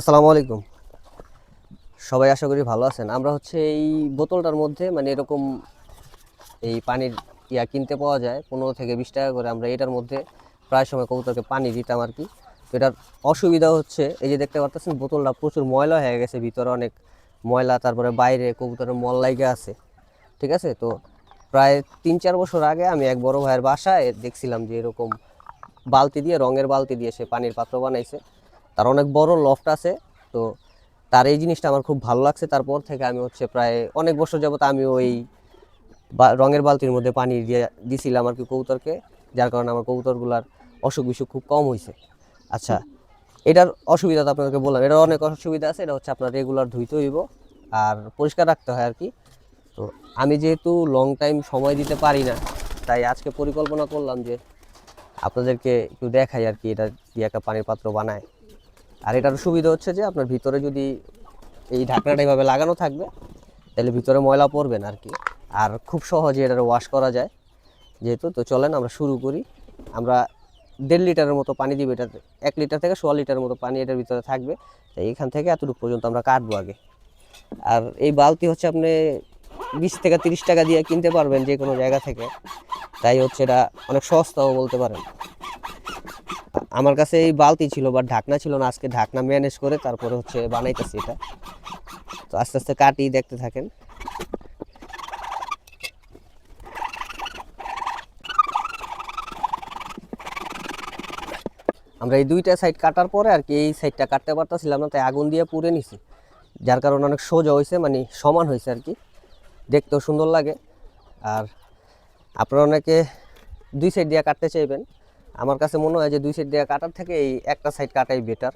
আসসালামু আলাইকুম। সবাই আশা করি ভালো আছেন। আমরা হচ্ছে এই বোতলটার মধ্যে মানে এরকম এই পানির ইয়া কিনতে পাওয়া যায়, পনেরো থেকে বিশ টাকা করে। আমরা এটার মধ্যে প্রায় সময় কবুতরকে পানি দিতাম আর কি। তো এটার অসুবিধা হচ্ছে, এই যে দেখতে পাচ্ছেন বোতলটা প্রচুর ময়লা হয়ে গেছে, ভিতরে অনেক ময়লা, তারপরে বাইরে কবুতরের মল লাইগে আছে। ঠিক আছে? তো প্রায় তিন চার বছর আগে আমি এক বড় ভাইয়ের বাসায় দেখছিলাম যে এরকম বালতি দিয়ে, রঙের বালতি দিয়ে সে পানির পাত্র বানাইছে। তার অনেক বড় লফট আছে, তো তার এই জিনিসটা আমার খুব ভালো লাগছে। তারপর থেকে আমি হচ্ছে প্রায় অনেক বছর যাবত আমি ওই রঙের বালতির মধ্যে পানি দিয়ে দিছিলাম আর কি কবুতরকে, যার কারণে আমার কবুতরগুলার অসুখ বিসুখ খুব কম হয়েছে আচ্ছা এটার অসুবিধা তো আপনাদেরকে বললাম, এটার অনেক অসুবিধা আছে, এটা হচ্ছে আপনার রেগুলার ধুইতে হইব আর পরিষ্কার রাখতে হয় আর কি। তো আমি যেহেতু লং টাইম সময় দিতে পারি না, তাই আজকে পরিকল্পনা করলাম যে আপনাদেরকে একটু দেখাই আর কি, এটা দিয়ে একটা পানির পাত্র বানায়। আর এটার সুবিধা হচ্ছে যে আপনার ভিতরে যদি এই ঢাকনাটা এইভাবে লাগানো থাকবে, তাহলে ভিতরে ময়লা পড়বে না আর কি। আর খুব সহজে এটার ওয়াশ করা যায় যেহেতু। তো চলেন আমরা শুরু করি। আমরা দেড় লিটারের মতো পানি দিব এটাতে। এক লিটার থেকে সোয়া লিটারের মতো পানি এটার ভিতরে থাকবে। তাই এখান থেকে এতটুকু পর্যন্ত আমরা কাটবো আগে। আর এই বালতি হচ্ছে আপনি বিশ থেকে তিরিশ টাকা দিয়ে কিনতে পারবেন যে কোনো জায়গা থেকে। তাই হচ্ছে এটা অনেক সস্তাও বলতে পারেন। আমার কাছে এই বালতি ছিল বা ঢাকনা ছিল না। আজকে ঢাকনা ম্যানেজ করে তারপরে হচ্ছে বানাইতেছি এটা। তো আস্তে আস্তে কাটি, দেখতে থাকেন। আমরা এই দুইটা সাইড কাটার পরে আর কি এই সাইডটা কাটতে পারতেছিলাম না, তাই আগুন দিয়ে পুড়ে নিছি। যার কারণে অনেক সোজা হয়েছে মানে সমান হয়েছে আর কি। দেখতেও সুন্দর লাগে। আর আপনারা অনেকে দুই সাইড দিয়ে কাটতে চাইবেন। আমার কাছে মনে হয় যে দুই সাইড দিয়ে কাটার থেকে এই একটা সাইড কাটাই বেটার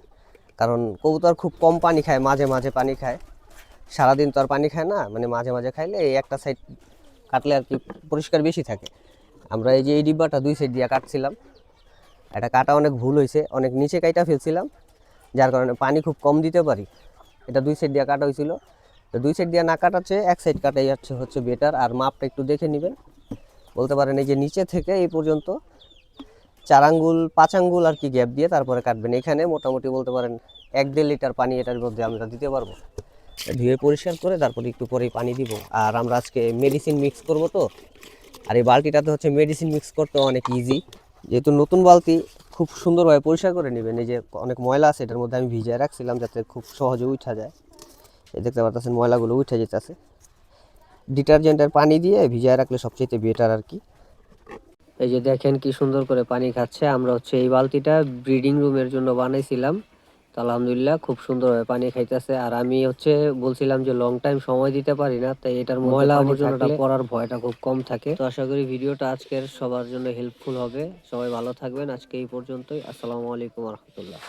কারণ কবুতর খুব কম পানি খায়, মাঝে মাঝে পানি খায়। সারাদিন তো আর পানি খায় না মানে মাঝে মাঝে খাইলে এই একটা সাইড কাটলে আর কি পরিষ্কার বেশি থাকে। আমরা এই যে এই ডিব্বাটা দুই সাইড দিয়ে কাটছিলাম। এটা কাটা অনেক ভুল হয়েছে, অনেক নিচে কাইটা ফেলছিলাম, যার কারণে পানি খুব কম দিতে পারি। এটা দুই সাইড দিয়ে কাটা হয়েছিল। তো দুই সাইড দিয়ে না কাটাচ্ছে এক সাইড কাটাই যাচ্ছে হচ্ছে বেটার আর মাপটা একটু দেখে নেবেন। বলতে পারেন এই যে নিচে থেকে এই পর্যন্ত চার আঙ্গুল, পাঁচ আঙ্গুল আর কি গ্যাপ দিয়ে তারপরে কাটবেন। এখানে মোটামুটি বলতে পারেন এক দেড় লিটার পানি এটার মধ্যে আমরা দিতে পারব। ধুয়ে পরিষ্কার করে তারপরে একটু পরেই পানি দিব। আর আমরা আজকে মেডিসিন মিক্স করব তো। আর এই বালতিটাতে হচ্ছে মেডিসিন মিক্স করতে অনেক ইজি যেহেতু নতুন বালতি খুব সুন্দরভাবে পরিষ্কার করে নেবেন। এই যে অনেক ময়লা আছে, এটার মধ্যে আমি ভিজিয়ে রাখছিলাম যাতে খুব সহজে উঠা যায়। এই দেখতে পারতেছেন ময়লাগুলো উঠে যেতেছে। ডিটারজেন্টের পানি দিয়ে ভিজিয়ে রাখলে সবচেয়ে বেটার আর কি। এই যে দেখেন কি সুন্দর করে পানি খাচ্ছে। আমরা হচ্ছে এই বালতিটা ব্রিডিং রুমের জন্য বানাইছিলাম। তো আলহামদুলিল্লাহ খুব সুন্দরভাবে পানি খাইতেছে। আর আমি হচ্ছে বলছিলাম যে লং টাইম সময় দিতে পারি না তাই এটার ময়লা আবর্জনাটা পড়ার ভয়টা খুব কম থাকে। তো আশা করি ভিডিওটা আজকের সবার জন্য হেল্পফুল হবে। সবাই ভালো থাকবেন। আজকে এই পর্যন্তই। আসসালামু আলাইকুম রহমতুল্লাহ।